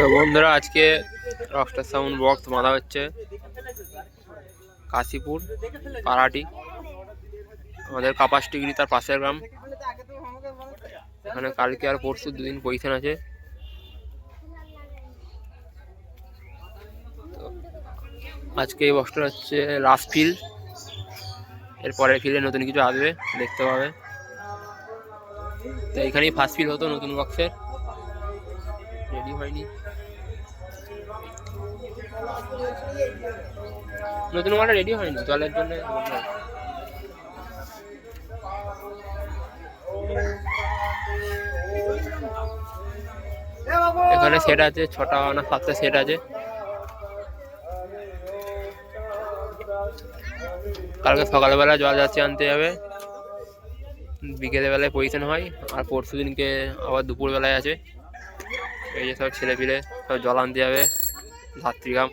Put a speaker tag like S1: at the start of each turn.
S1: তো বন্ধুরা আজকে রকস্টার সাউন্ড বক্স বাঁধা হচ্ছে। কাশীপুর, পাড়াটি। আমাদের কাপাস ডিগ্রি তার পাশের গ্রাম। এখানে কালকে আর পরশু দুদিন পজিশন আছে। আজকে এই বক্সটা হচ্ছে লাস্ট ফিল এরপরের ফিল্ডে নতুন কিছু আসবে, দেখতে পাবে। তো এখানেই ফার্স্ট ফিল হতো নতুন বক্সের রেডি হয়নি। নতুন মালটা রেডি হয়নি, জলের জন্য এখানে সেট আছে, ছটা না সাতটা সেট আছে। কালকে সকালবেলা জল যাচ্ছে আনতে যাবে। বিকেলে বেলায় পজিশন হয়, আর পরশু দিনকে আবার দুপুরবেলায় আছে। এই যে সব ছেলে পিলে সব জল আনতে যাবে ধাত্রীগ্রাম